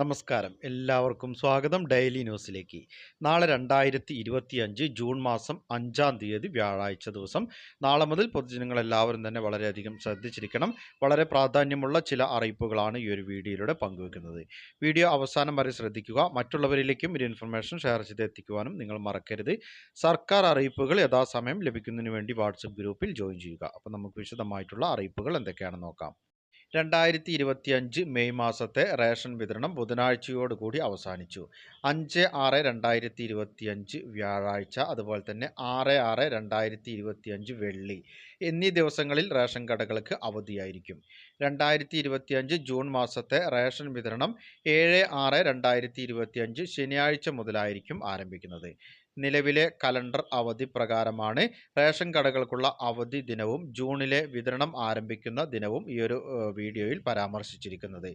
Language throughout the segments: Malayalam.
നമസ്കാരം. എല്ലാവർക്കും സ്വാഗതം ഡെയിലി ന്യൂസിലേക്ക്. നാളെ രണ്ടായിരത്തി ഇരുപത്തി അഞ്ച് ജൂൺ മാസം അഞ്ചാം തീയതി വ്യാഴാഴ്ച ദിവസം. നാളെ മുതൽ പൊതുജനങ്ങൾ എല്ലാവരും തന്നെ വളരെയധികം ശ്രദ്ധിച്ചിരിക്കണം. വളരെ പ്രാധാന്യമുള്ള ചില അറിയിപ്പുകളാണ് ഈ ഒരു വീഡിയോയിലൂടെ പങ്കുവെക്കുന്നത്. വീഡിയോ അവസാനം വരെ ശ്രദ്ധിക്കുക. മറ്റുള്ളവരിലേക്കും ഒരു ഇൻഫർമേഷൻ ഷെയർ ചെയ്ത് എത്തിക്കുവാനും നിങ്ങൾ മറക്കരുത്. സർക്കാർ അറിയിപ്പുകൾ യഥാസമയം ലഭിക്കുന്നതിന് വേണ്ടി വാട്സപ്പ് ഗ്രൂപ്പിൽ ജോയിൻ ചെയ്യുക. അപ്പോൾ നമുക്ക് വിശദമായിട്ടുള്ള അറിയിപ്പുകൾ എന്തൊക്കെയാണെന്ന് നോക്കാം. രണ്ടായിരത്തി ഇരുപത്തിയഞ്ച് മെയ് മാസത്തെ റേഷൻ വിതരണം ബുധനാഴ്ചയോടുകൂടി അവസാനിച്ചു. അഞ്ച് ആറ് രണ്ടായിരത്തി ഇരുപത്തിയഞ്ച് വ്യാഴാഴ്ച അതുപോലെ തന്നെ ആറ് ആറ് രണ്ടായിരത്തി ഇരുപത്തിയഞ്ച് വെള്ളി എന്നീ ദിവസങ്ങളിൽ റേഷൻ കടകൾക്ക് അവധിയായിരിക്കും. രണ്ടായിരത്തി ഇരുപത്തിയഞ്ച് ജൂൺ മാസത്തെ റേഷൻ വിതരണം ഏഴ് ആറ് രണ്ടായിരത്തി ഇരുപത്തിയഞ്ച് ശനിയാഴ്ച മുതലായിരിക്കും ആരംഭിക്കുന്നത്. നിലവിലെ കലണ്ടർ അവധി പ്രകാരമാണ്. റേഷൻ കടകൾക്കുള്ള അവധി ദിനവും ജൂണിലെ വിതരണം ആരംഭിക്കുന്ന ദിനവും ഈ ഒരു വീഡിയോയിൽ പരാമർശിച്ചിരിക്കുന്നത്.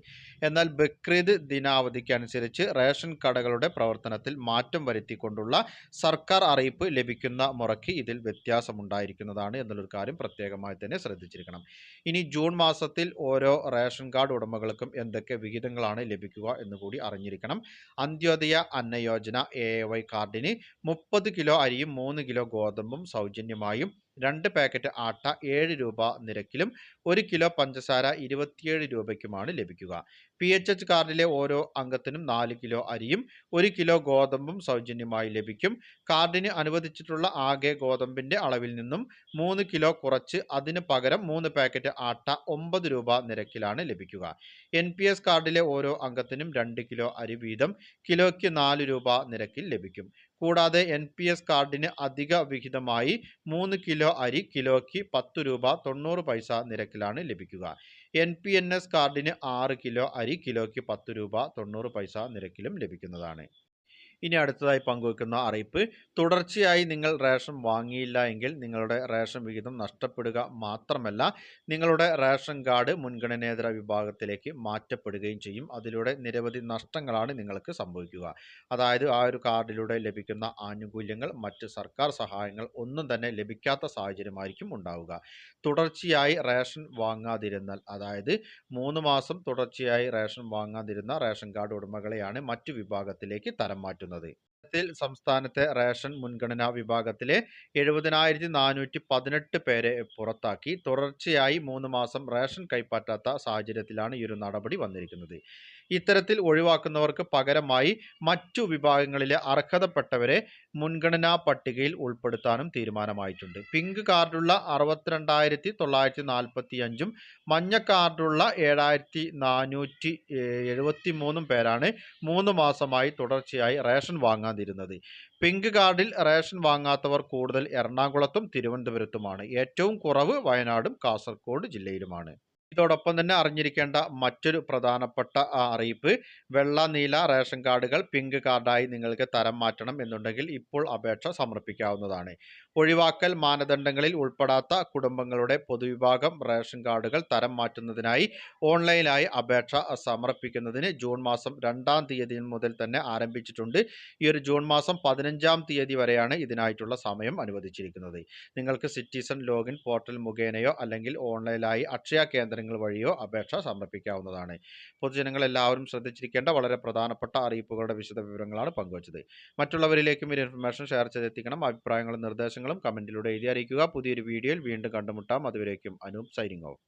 എന്നാൽ ബക്രീദ് ദിനാവധിക്കനുസരിച്ച് റേഷൻ കടകളുടെ പ്രവർത്തനത്തിൽ മാറ്റം വരുത്തിക്കൊണ്ടുള്ള സർക്കാർ അറിയിപ്പ് ലഭിക്കുന്ന മുറയ്ക്ക് ഇതിൽ വ്യത്യാസമുണ്ടായിരിക്കുന്നതാണ് എന്നുള്ളൊരു കാര്യം പ്രത്യേകമായി തന്നെ ശ്രദ്ധിച്ചിരിക്കണം. ഇനി ജൂൺ മാസത്തിൽ ഓരോ റേഷൻ കാർഡ് ഉടമകൾക്കും എന്തൊക്കെ വിഹിതങ്ങളാണ് ലഭിക്കുക എന്നുകൂടി അറിഞ്ഞിരിക്കണം. അന്ത്യോദയ അന്നയോജന എ വൈ കാർഡിന് മുപ്പത് കിലോ അരിയും മൂന്ന് കിലോ ഗോതമ്പും സൗജന്യമായും രണ്ട് പാക്കറ്റ് ആട്ട ഏഴ് രൂപ നിരക്കിലും ഒരു കിലോ പഞ്ചസാര ഇരുപത്തിയേഴ് രൂപയ്ക്കുമാണ് ലഭിക്കുക. പി എച്ച് എച്ച് കാർഡിലെ ഓരോ അംഗത്തിനും നാല് കിലോ അരിയും ഒരു കിലോ ഗോതമ്പും സൗജന്യമായി ലഭിക്കും. കാർഡിന് അനുവദിച്ചിട്ടുള്ള ആകെ ഗോതമ്പിന്റെ അളവിൽ നിന്നും മൂന്ന് കിലോ കുറച്ച് അതിന് പകരം മൂന്ന് പാക്കറ്റ് ആട്ട ഒമ്പത് രൂപ നിരക്കിലാണ് ലഭിക്കുക. എൻ പി എസ് കാർഡിലെ ഓരോ അംഗത്തിനും രണ്ട് കിലോ അരി വീതം കിലോയ്ക്ക് നാല് രൂപ നിരക്കിൽ ലഭിക്കും. കൂടാതെ എൻ പി എസ് കാർഡിന് അധിക വിഹിതമായി മൂന്ന് കിലോ അരി കിലോയ്ക്ക് പത്ത് രൂപ തൊണ്ണൂറ് പൈസ നിരക്കിലാണ് ലഭിക്കുക. എൻ പി എൻ എസ് കാർഡിന് ആറ് കിലോ അരി കിലോയ്ക്ക് പത്ത് രൂപ തൊണ്ണൂറ് പൈസ നിരക്കിലും ലഭിക്കുന്നതാണ്. ഇനി അടുത്തതായി പങ്കുവെക്കുന്ന അറിയിപ്പ് തുടർച്ചയായി നിങ്ങൾ റേഷൻ വാങ്ങിയില്ല എങ്കിൽ നിങ്ങളുടെ റേഷൻ വിഹിതം നഷ്ടപ്പെടുക മാത്രമല്ല നിങ്ങളുടെ റേഷൻ കാർഡ് മുൻഗണനേതര വിഭാഗത്തിലേക്ക് മാറ്റപ്പെടുകയും ചെയ്യും. അതിലൂടെ നിരവധി നഷ്ടങ്ങളാണ് നിങ്ങൾക്ക് സംഭവിക്കുക. അതായത് ആ ഒരു കാർഡിലൂടെ ലഭിക്കുന്ന ആനുകൂല്യങ്ങൾ മറ്റ് സർക്കാർ സഹായങ്ങൾ ഒന്നും തന്നെ ലഭിക്കാത്ത സാഹചര്യമായിരിക്കും ഉണ്ടാവുക. തുടർച്ചയായി റേഷൻ വാങ്ങാതിരുന്നാൽ അതായത് മൂന്ന് മാസം തുടർച്ചയായി റേഷൻ വാങ്ങാതിരുന്ന റേഷൻ കാർഡ് ഉടമകളെയാണ് മറ്റു വിഭാഗത്തിലേക്ക് തരം മാറ്റുന്നത്. de ത്തിൽ സംസ്ഥാനത്തെ റേഷൻ മുൻഗണനാ വിഭാഗത്തിലെ എഴുപതിനായിരത്തി നാനൂറ്റി പതിനെട്ട് പേരെ പുറത്താക്കി. തുടർച്ചയായി മൂന്ന് മാസം റേഷൻ കൈപ്പറ്റാത്ത സാഹചര്യത്തിലാണ് ഈ ഒരു നടപടി വന്നിരിക്കുന്നത്. ഇത്തരത്തിൽ ഒഴിവാക്കുന്നവർക്ക് പകരമായി മറ്റു വിഭാഗങ്ങളിലെ അർഹതപ്പെട്ടവരെ മുൻഗണനാ പട്ടികയിൽ ഉൾപ്പെടുത്താനും തീരുമാനമായിട്ടുണ്ട്. പിങ്ക് കാർഡുള്ള അറുപത്തിരണ്ടായിരത്തി തൊള്ളായിരത്തി നാൽപ്പത്തി അഞ്ചും മഞ്ഞ കാർഡുള്ള ഏഴായിരത്തി നാനൂറ്റി എഴുപത്തി മൂന്നും പേരാണ് മൂന്ന് മാസമായി തുടർച്ചയായി റേഷൻ വാങ്ങാതിരുന്നത് പിങ്ക് കാർഡിൽ റേഷൻ വാങ്ങാത്തവർ കൂടുതൽ എറണാകുളത്തും തിരുവനന്തപുരത്തുമാണ്. ഏറ്റവും കുറവ് വയനാടും കാസർഗോഡ് ജില്ലയിലുമാണ്. ഇതോടൊപ്പം തന്നെ അറിഞ്ഞിരിക്കേണ്ട മറ്റൊരു പ്രധാനപ്പെട്ട അറിയിപ്പ്. വെള്ള നീല റേഷൻ കാർഡുകൾ പിങ്ക് കാർഡായി നിങ്ങൾക്ക് തരം മാറ്റണം എന്നുണ്ടെങ്കിൽ ഇപ്പോൾ അപേക്ഷ സമർപ്പിക്കാവുന്നതാണ്. ഒഴിവാക്കൽ മാനദണ്ഡങ്ങളിൽ ഉൾപ്പെടാത്ത കുടുംബങ്ങളുടെ പൊതുവിഭാഗം റേഷൻ കാർഡുകൾ തരം മാറ്റുന്നതിനായി ഓൺലൈനായി അപേക്ഷ സമർപ്പിക്കുന്നതിന് ജൂൺ മാസം രണ്ടാം തീയതി മുതൽ തന്നെ ആരംഭിച്ചിട്ടുണ്ട്. ഈ ഒരു ജൂൺ മാസം പതിനഞ്ചാം തീയതി വരെയാണ് ഇതിനായിട്ടുള്ള സമയം അനുവദിച്ചിരിക്കുന്നത്. നിങ്ങൾക്ക് സിറ്റിസൺ ലോഗിൻ പോർട്ടൽ മുഖേനയോ അല്ലെങ്കിൽ ഓൺലൈനായി അക്ഷയ കേന്ദ്രങ്ങൾ വഴിയോ അപേക്ഷ സമർപ്പിക്കാവുന്നതാണ്. പൊതുജനങ്ങൾ എല്ലാവരും ശ്രദ്ധിച്ചിരിക്കേണ്ട വളരെ പ്രധാനപ്പെട്ട അറിയിപ്പുകളുടെ വിശദ വിവരങ്ങളാണ് പങ്കുവച്ചത്. മറ്റുള്ളവരിലേക്കും ഈ ഇൻഫർമേഷൻ ഷെയർ ചെയ്തെത്തിക്കണം. അഭിപ്രായങ്ങളും നിർദ്ദേശങ്ങളും കമന്റിലൂടെ എഴുതി അറിയിക്കുക. പുതിയൊരു വീഡിയോയിൽ വീണ്ടും കണ്ടുമുട്ടാം. അതുവരേക്കും അനൂപ് സൈനിങ് ഓഫ്.